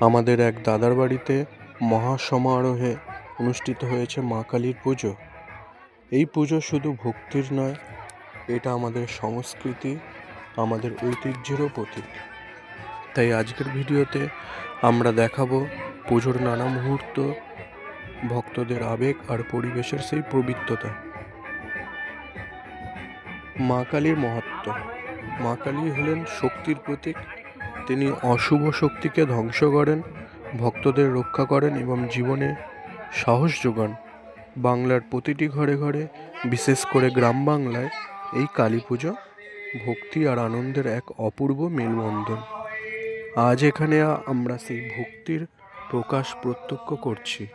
আমাদের এক দাদার বাড়িতে মহা সমারোহে অনুষ্ঠিত হয়েছে মা কালীর পুজো। এই পুজো শুধু ভক্তির নয়, এটা আমাদের সংস্কৃতি, আমাদের ঐতিহ্যেরও প্রতীক। তাই আজকের ভিডিওতে আমরা দেখাবো পুজোর নানা মুহূর্ত, ভক্তদের আবেগ আর পরিবেশের সেই পবিত্রতা। মা কালীর মহত্ব। মা কালী হলেন শক্তির প্রতীক তিনি অশুভ শক্তিকে ধ্বংস করেন, ভক্তদের রক্ষা করেন এবং জীবনে সাহস যোগান। বাংলার প্রতিটি ঘরে ঘরে, বিশেষ করে গ্রাম বাংলায়, এই কালী পুজো ভক্তি আর আনন্দের এক অপূর্ব মেলবন্ধন। আজ এখানে আমরা সেই ভক্তির প্রকাশ প্রত্যক্ষ করছি।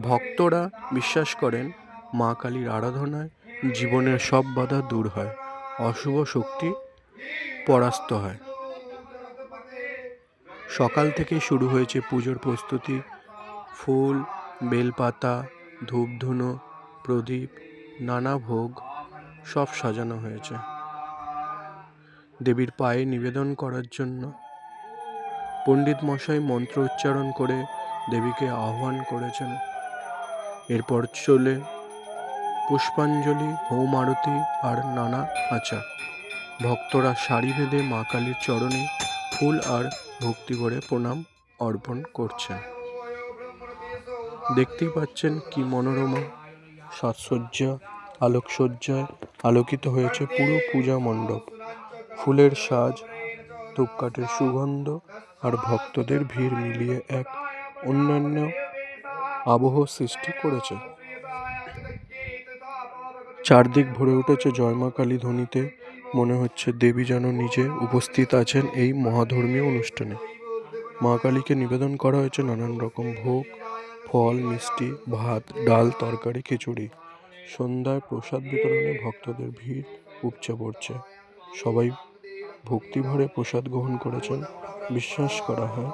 ভক্তরা বিশ্বাস করেন, মা কালীর আরাধনায় জীবনের সব বাধা দূর হয়। অশুভ শক্তি পরাস্ত হয়। সকাল থেকে শুরু হয়েছে পুজোর প্রস্তুতি। ফুল, বেলপাতা, ধূপধুনো, প্রদীপ, নানা ভোগ সব সাজানো হয়েছে। দেবীর পায়ে নিবেদন করার জন্য পণ্ডিত মশাই মন্ত্র উচ্চারণ করে দেবীকে আহ্বান করেছেন। এরপর চলে পুষ্পাঞ্জলি, হোম আরতি আর নানা আচার। ভক্তরা সারি বেঁধে মা কালীর চরণে ফুল আর ভক্তি করে প্রণাম অর্পণ করছেন। দেখতেই পাচ্ছেন কি মনোরমা, সাজসজ্জা, আলোকসজ্জায় আলোকিত হয়েছে পুরো পূজা মণ্ডপ। ফুলের সাজ, ধূপকাঠের সুগন্ধ আর ভক্তদের ভিড় মিলিয়ে এক অন্যান্য আবহ সৃষ্টি করেছে। চারদিক ভরে উঠেছে জয়মা কালী ধ্বনিতে মনে হচ্ছে দেবী যেন নিজে উপস্থিত আছেন এই মহাধর্মীয় অনুষ্ঠানে। মা কালীকে নিবেদন করা হয়েছে নানান রকম ভোগ, ফল, মিষ্টি, ভাত, ডাল, তরকারি, খিচুড়ি। সন্ধ্যায় প্রসাদ বিতরণে ভক্তদের ভিড় উপচে পড়ছে। সবাই ভক্তি ভরে প্রসাদ গ্রহণ করেছেন। বিশ্বাস করা হয়,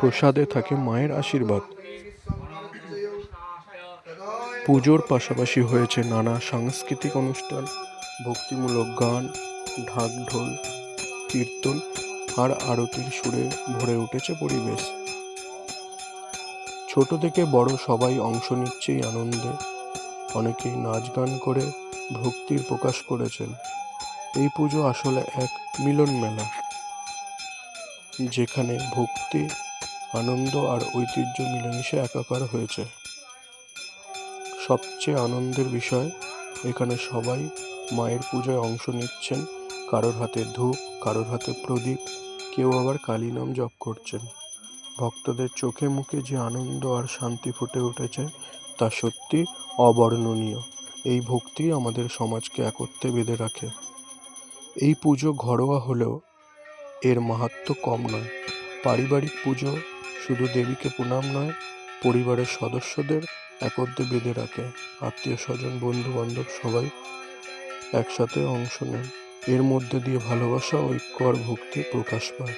প্রসাদে থাকে মায়ের আশীর্বাদ। পুজোর পাশাপাশি হয়েছে নানা সাংস্কৃতিক অনুষ্ঠান। ভক্তিমূলক গান ঢাক ঢোল কীর্তন আর আরতির সুরে ভরে উঠেছে পরিবেশ। ছোট থেকে বড় সবাই অংশ নিচ্ছে আনন্দে। অনেকেই নাচ গান করে ভক্তির প্রকাশ করেছেন। এই পুজো আসলে এক মিলন মেলা, যেখানে ভক্তি, আনন্দ আর ঐতিহ্য মিলেমিশে একাকার হয়েছে। সবচেয়ে আনন্দের বিষয়, এখানে সবাই মায়ের পূজায় অংশ নিচ্ছেন। কারোর হাতে ধূপ, কারোর হাতে প্রদীপ, কেউ আবার কালী নাম জপ করছেন। ভক্তদের চোখে মুখে যে আনন্দ আর শান্তি ফুটে উঠেছে, তা সত্যি অবর্ণনীয়। এই ভক্তি আমাদের সমাজকে একত্রে বেঁধে রাখে। এই পুজো ঘরোয়া হলেও এর মাহাত্ম কম নয়। পারিবারিক পুজো শুধু দেবীকে প্রণাম নয়, পরিবারের সদস্যদের একত্রে বেঁধে রাখে। আত্মীয় স্বজন বন্ধু বান্ধব সবাই একসাথে অংশ নেন। এর মধ্যে দিয়ে ভালোবাসা ঐক্য আর ভক্তি প্রকাশ পায়।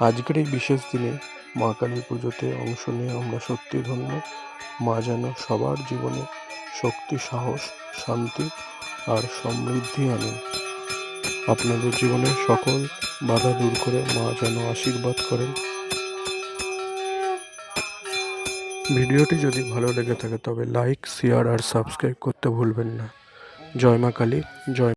আজকের এই বিশেষ দিনে মা কালী পুজোতে অংশ নিয়ে আমরা সত্যি ধন্য। মা যেন সবার জীবনে শক্তি, সাহস, শান্তি আর সমৃদ্ধি আনেন। আপনাদের জীবনে সকল বাধা দূর করে মা যেন আশীর্বাদ করেন। ভিডিওটি যদি ভালো লেগে থাকে তবে লাইক, শেয়ার আর সাবস্ক্রাইব করতে ভুলবেন না। জয় মা কালী, জয়